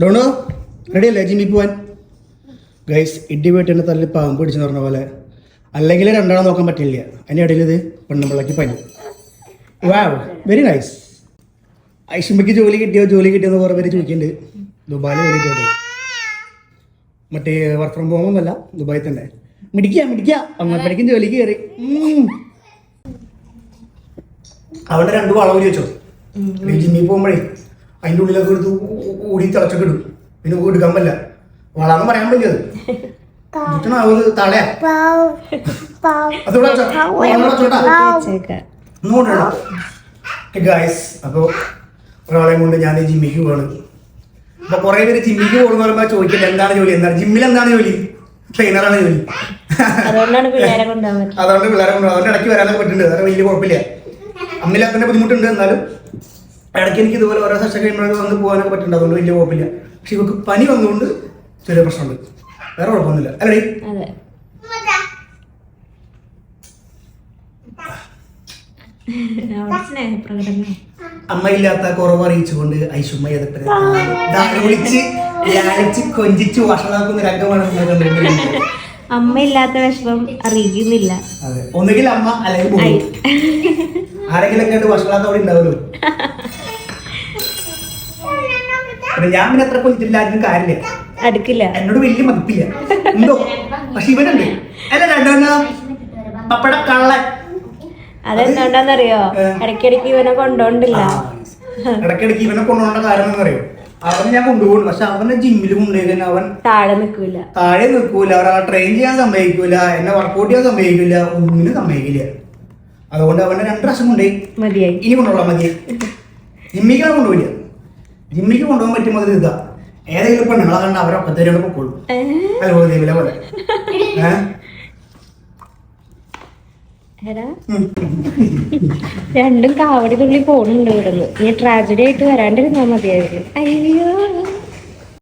Dono ready അല്ലേ? ജിമ്മി പോവാൻ. ഗൈസ് ഇടി വീട്ടിന്റെ തല്ലിൽ പാമ്പ് പിടിച്ചെന്ന് പറഞ്ഞ പോലെ അല്ലെങ്കിൽ രണ്ടാളെ നോക്കാൻ പറ്റില്ല. അതിന്റെ ഇടയിൽ ഇത് പെണ്ണുമ്പിള്ളക്ക് പനി. വാവ് വെരി നൈസ് ഐഷമ്മയ്ക്ക് ജോലി കിട്ടിയോ? ജോലി കിട്ടിയോ എന്ന് കുറേ പേര് ചോദിക്കുന്നുണ്ട്. ദുബായിൽ ജോലി കിട്ടിയോ? മറ്റേ വർക്ക് ഫ്രം ഹോം ഒന്നല്ല ദുബായിൽ തന്നെ. മിടിക്കുക മിടിക്കുക അങ്ങോട്ടേക്കും ജോലിക്ക് കയറി അവിടെ രണ്ട് വളവ് ചോദിച്ചോ ജിമ്മി പോകുമ്പോഴേ അതിന്റെ ഉള്ളിലൊക്കെ എടുത്ത് ഊടി തിളച്ചൊക്കെ ഇടും. പിന്നെ എടുക്കാൻ പറ്റില്ല. വളർന്ന് പറയാൻ പറ്റിയത് ചുറ്റണാവത് തളയാ അതോടെ ഗായ്സ് അപ്പോൾ ഒരാളെ കൊണ്ട് ഞാൻ ജിമ്മിക്ക് പോവാണ്. അപ്പൊ കുറെ പേര് ജിമ്മിക്ക് പോകുന്ന പറയുമ്പോൾ ചോദിക്കില്ല എന്താണ് ജോലി? എന്താണ്? ജിമ്മിൽ എന്താണ് ജോലി? ട്രെയിനറാണ് ജോലി. അതുകൊണ്ടാണ് പിള്ളേരെ അതുകൊണ്ട് പിള്ളേരെ കൊണ്ട് അതുകൊണ്ട് ഇടയ്ക്ക് വരാനൊക്കെ പറ്റുന്നുണ്ട്. അതൊക്കെ വലിയ കുഴപ്പമില്ല. അമ്മില്ലാത്തതിന്റെ ബുദ്ധിമുട്ടുണ്ട്. എന്നാലും ഇടയ്ക്ക് എനിക്ക് ഇതുപോലെ ഓരോ സെഷൻ കഴിയുമ്പോഴൊക്കെ വന്ന് പോകാനൊക്കെ പറ്റുന്നുണ്ട്. അതുകൊണ്ട് വലിയ കുഴപ്പമില്ല. പക്ഷെ ഇവർക്ക് പനി വന്നുകൊണ്ട് ചെറിയ പ്രശ്നമുണ്ട്. വേറെ കുഴപ്പമൊന്നുമില്ല. അല്ലേ അതെ. അമ്മയില്ലാത്ത കുറവ് അറിയിച്ചുകൊണ്ട് ഐശുമ്മ എതിർപ്പ് വിളിച്ച് ലാളിച്ച് കൊഞ്ചിച്ച് വഷളാക്കുന്ന രംഗമാണ് നമ്മൾ അമ്മ ഇല്ലാത്ത വിഷമം അറിയിക്കുന്നില്ല. അതെ. ഒന്നുകിൽ അമ്മ അല്ലെങ്കിൽ ആരെങ്കിലും കണ്ട് വഷളാത്ത അവിടെ ഉണ്ടാവുമല്ലോ പിന്നെ ഞാൻ പിന്നെ അത്ര ആർക്കും കാര്യമില്ല. അടുക്കില്ല. എന്നോട് വലിയ മതിപ്പില്ല. എന്തോ പക്ഷെ ഇവനുണ്ട്. അല്ല രണ്ടോ പപ്പട കള്ള അതെന്തുകൊണ്ടാന്നറിയോ ഇടക്കിടക്ക് ഇടയ്ക്കിടയ്ക്ക് ഇവനെ കൊണ്ടോണ്ടില്ല. ഇടക്കിടക്ക് ഇടയ്ക്കിടയ്ക്ക് ഇവനെ കൊണ്ടുപോകേണ്ട കാരണം എന്ന് പറയും. അവനെ ഞാൻ കൊണ്ടുപോകും. പക്ഷെ അവനെ ജിമ്മിൽ കൊണ്ടുപോയി അവൻ താഴെ നിൽക്കൂല. താഴെ നിൽക്കൂല. ഒരാളെ ട്രെയിൻ ചെയ്യാൻ സമ്മതിക്കൂല. എന്നെ വർക്കൗട്ട് ചെയ്യാൻ സമ്മതിക്കില്ല ഒന്നിനും സമ്മതിക്കില്ല. അതുകൊണ്ട് അവനെ രണ്ട് പ്രാവശ്യം കൊണ്ടുപോയി. മതിയായി. ഇനി കൊണ്ടുപോകാൻ മതി ജിമ്മിക്കാണ് കൊണ്ടുപോയില്ല. ജിമ്മിക്ക് കൊണ്ടുപോകാൻ പറ്റും മുതൽ ഇതാ. ഏതെങ്കിലും പെണ്ണുങ്ങളെ കണ്ട അവരൊക്കെ തരുന്ന പൊക്കോളൂ? അത്ഭുത ദേവിലെ പോലെ രണ്ടും കാവടി തുള്ളി പോണുണ്ട് ഇവിടുന്ന്. ഈ ട്രാജഡി ആയിട്ട് വരാണ്ടിരുന്നാ മതിയായിരുന്നു. അയ്യോ.